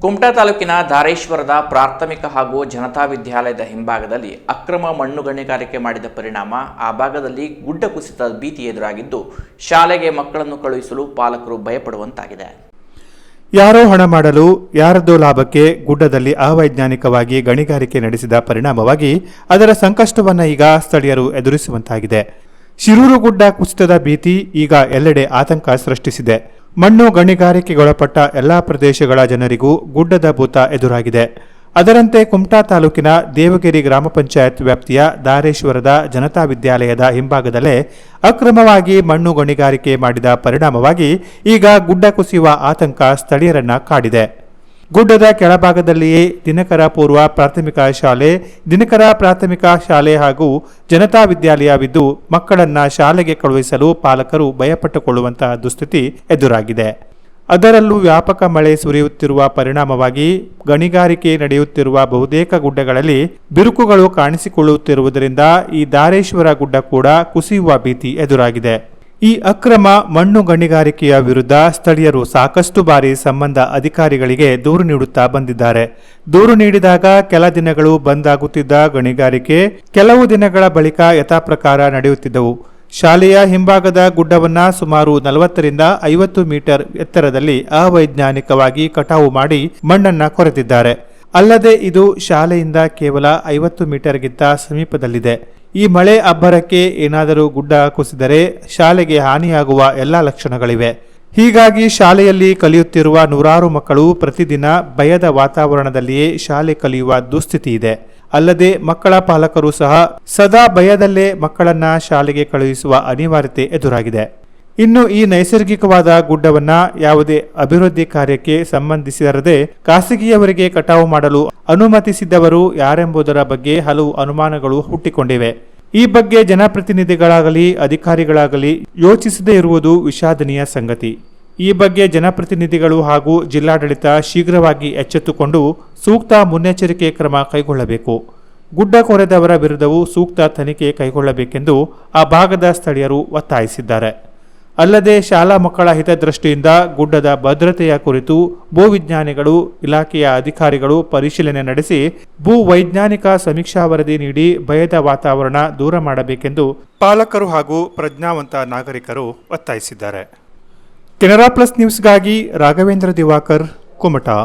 ಕುಮಟಾ ತಾಲೂಕಿನ ಧಾರೇಶ್ವರದ ಪ್ರಾಥಮಿಕ ಹಾಗೂ ಜನತಾ ವಿದ್ಯಾಲಯದ ಹಿಂಭಾಗದಲ್ಲಿ ಅಕ್ರಮ ಮಣ್ಣು ಗಣಿಗಾರಿಕೆ ಮಾಡಿದ ಪರಿಣಾಮ, ಆ ಭಾಗದಲ್ಲಿ ಗುಡ್ಡ ಕುಸಿತ ಭೀತಿ ಎದುರಾಗಿದ್ದು, ಶಾಲೆಗೆ ಮಕ್ಕಳನ್ನು ಕಳುಹಿಸಲು ಪಾಲಕರು ಭಯಪಡುವಂತಾಗಿದೆ. ಯಾರೋ ಹಣ ಮಾಡಲು, ಯಾರದ್ದೋ ಲಾಭಕ್ಕೆ ಗುಡ್ಡದಲ್ಲಿ ಅವೈಜ್ಞಾನಿಕವಾಗಿ ಗಣಿಗಾರಿಕೆ ನಡೆಸಿದ ಪರಿಣಾಮವಾಗಿ ಅದರ ಸಂಕಷ್ಟವನ್ನು ಈಗ ಸ್ಥಳೀಯರು ಎದುರಿಸುವಂತಾಗಿದೆ. ಶಿರೂರು ಗುಡ್ಡ ಕುಸಿತದ ಭೀತಿ ಈಗ ಎಲ್ಲೆಡೆ ಆತಂಕ ಸೃಷ್ಟಿಸಿದೆ. ಮಣ್ಣು ಗಣಿಗಾರಿಕೆಗೊಳಪಟ್ಟ ಎಲ್ಲಾ ಪ್ರದೇಶಗಳ ಜನರಿಗೂ ಗುಡ್ಡದ ಭೂತ ಎದುರಾಗಿದೆ. ಅದರಂತೆ ಕುಮಟಾ ತಾಲೂಕಿನ ದೇವಗಿರಿ ಗ್ರಾಮ ಪಂಚಾಯತ್ ವ್ಯಾಪ್ತಿಯ ದಾರೇಶ್ವರದ ಜನತಾ ವಿದ್ಯಾಲಯದ ಹಿಂಭಾಗದಲ್ಲೇ ಅಕ್ರಮವಾಗಿ ಮಣ್ಣು ಗಣಿಗಾರಿಕೆ ಮಾಡಿದ ಪರಿಣಾಮವಾಗಿ ಈಗ ಗುಡ್ಡ ಕುಸಿಯುವ ಆತಂಕ ಸ್ಥಳೀಯರನ್ನ ಕಾಡಿದೆ. ಗುಡ್ಡದ ಕೆಳಭಾಗದಲ್ಲಿಯೇ ದಿನಕರ ಪೂರ್ವ ಪ್ರಾಥಮಿಕ ಶಾಲೆ, ದಿನಕರ ಪ್ರಾಥಮಿಕ ಶಾಲೆ ಹಾಗೂ ಜನತಾ ವಿದ್ಯಾಲಯವಿದ್ದು ಮಕ್ಕಳನ್ನ ಶಾಲೆಗೆ ಕಳುಹಿಸಲು ಪಾಲಕರು ಭಯಪಟ್ಟುಕೊಳ್ಳುವಂತಹ ದುಸ್ಥಿತಿ ಎದುರಾಗಿದೆ. ಅದರಲ್ಲೂ ವ್ಯಾಪಕ ಮಳೆ ಸುರಿಯುತ್ತಿರುವ ಪರಿಣಾಮವಾಗಿ ಗಣಿಗಾರಿಕೆ ನಡೆಯುತ್ತಿರುವ ಬಹುತೇಕ ಗುಡ್ಡಗಳಲ್ಲಿ ಬಿರುಕುಗಳು ಕಾಣಿಸಿಕೊಳ್ಳುತ್ತಿರುವುದರಿಂದ ಈ ದಾರೇಶ್ವರ ಗುಡ್ಡ ಕೂಡ ಕುಸಿಯುವ ಭೀತಿ ಎದುರಾಗಿದೆ. ಈ ಅಕ್ರಮ ಮಣ್ಣು ಗಣಿಗಾರಿಕೆಯ ವಿರುದ್ಧ ಸ್ಥಳೀಯರು ಸಾಕಷ್ಟು ಬಾರಿ ಸಂಬಂಧ ಅಧಿಕಾರಿಗಳಿಗೆ ದೂರು ನೀಡುತ್ತಾ ಬಂದಿದ್ದಾರೆ. ದೂರು ನೀಡಿದಾಗ ಕೆಲ ದಿನಗಳು ಬಂದ್ ಆಗುತ್ತಿದ್ದ ಗಣಿಗಾರಿಕೆ ಕೆಲವು ದಿನಗಳ ಬಳಿಕ ಯಥಾಪ್ರಕಾರ ನಡೆಯುತ್ತಿದ್ದವು. ಶಾಲೆಯ ಹಿಂಭಾಗದ ಗುಡ್ಡವನ್ನ ಸುಮಾರು ನಲವತ್ತರಿಂದ ಐವತ್ತು ಮೀಟರ್ ಎತ್ತರದಲ್ಲಿ ಅವೈಜ್ಞಾನಿಕವಾಗಿ ಕಟಾವು ಮಾಡಿ ಮಣ್ಣನ್ನ ಕೊರೆತಿದ್ದಾರೆ ಅಲ್ಲದೆ ಇದು ಶಾಲೆಯಿಂದ ಕೇವಲ ಐವತ್ತು ಮೀಟರ್ಗಿಂತ ಸಮೀಪದಲ್ಲಿದೆ. ಈ ಮಳೆ ಅಬ್ಬರಕ್ಕೆ ಏನಾದರೂ ಗುಡ್ಡ ಕುಸಿದರೆ ಶಾಲೆಗೆ ಹಾನಿಯಾಗುವ ಎಲ್ಲ ಲಕ್ಷಣಗಳಿವೆ. ಹೀಗಾಗಿ ಶಾಲೆಯಲ್ಲಿ ಕಲಿಯುತ್ತಿರುವ ನೂರಾರು ಮಕ್ಕಳು ಪ್ರತಿದಿನ ಭಯದ ವಾತಾವರಣದಲ್ಲಿಯೇ ಶಾಲೆ ಕಲಿಯುವ ದುಸ್ಥಿತಿ ಇದೆ. ಅಲ್ಲದೆ ಮಕ್ಕಳ ಪಾಲಕರು ಸಹ ಸದಾ ಭಯದಲ್ಲೇ ಮಕ್ಕಳನ್ನ ಶಾಲೆಗೆ ಕಳುಹಿಸುವ ಅನಿವಾರ್ಯತೆ ಎದುರಾಗಿದೆ. ಇನ್ನು ಈ ನೈಸರ್ಗಿಕವಾದ ಗುಡ್ಡವನ್ನ ಯಾವುದೇ ಅಭಿವೃದ್ಧಿ ಕಾರ್ಯಕ್ಕೆ ಸಂಬಂಧಿಸಿರದೆ ಖಾಸಗಿಯವರಿಗೆ ಕಟಾವು ಮಾಡಲು ಅನುಮತಿಸಿದ್ದವರು ಯಾರೆಂಬುದರ ಬಗ್ಗೆ ಹಲವು ಅನುಮಾನಗಳು ಹುಟ್ಟಿಕೊಂಡಿವೆ. ಈ ಬಗ್ಗೆ ಜನಪ್ರತಿನಿಧಿಗಳಾಗಲಿ, ಅಧಿಕಾರಿಗಳಾಗಲಿ ಯೋಚಿಸದೇ ಇರುವುದು ವಿಷಾದನೀಯ ಸಂಗತಿ. ಈ ಬಗ್ಗೆ ಜನಪ್ರತಿನಿಧಿಗಳು ಹಾಗೂ ಜಿಲ್ಲಾಡಳಿತ ಶೀಘ್ರವಾಗಿ ಎಚ್ಚೆತ್ತುಕೊಂಡು ಸೂಕ್ತ ಮುನ್ನೆಚ್ಚರಿಕೆ ಕ್ರಮ ಕೈಗೊಳ್ಳಬೇಕು. ಗುಡ್ಡ ಕೊರೆದವರ ವಿರುದ್ಧವೂ ಸೂಕ್ತ ತನಿಖೆ ಕೈಗೊಳ್ಳಬೇಕೆಂದು ಆ ಭಾಗದ ಸ್ಥಳೀಯರು ಒತ್ತಾಯಿಸಿದ್ದಾರೆ. ಅಲ್ಲದೆ ಶಾಲಾ ಮಕ್ಕಳ ಹಿತದೃಷ್ಟಿಯಿಂದ ಗುಡ್ಡದ ಭದ್ರತೆಯ ಕುರಿತು ಭೂವಿಜ್ಞಾನಿಗಳು, ಇಲಾಖೆಯ ಅಧಿಕಾರಿಗಳು ಪರಿಶೀಲನೆ ನಡೆಸಿ ಭೂ ವೈಜ್ಞಾನಿಕ ಸಮೀಕ್ಷಾ ವರದಿ ನೀಡಿ ಭಯದ ವಾತಾವರಣ ದೂರ ಮಾಡಬೇಕೆಂದು ಪಾಲಕರು ಹಾಗೂ ಪ್ರಜ್ಞಾವಂತ ನಾಗರಿಕರು ಒತ್ತಾಯಿಸಿದ್ದಾರೆ. ಕೆನರಾ ಪ್ಲಸ್ ನ್ಯೂಸ್ಗಾಗಿ ರಾಘವೇಂದ್ರ ದಿವಾಕರ್, ಕುಮಟಾ.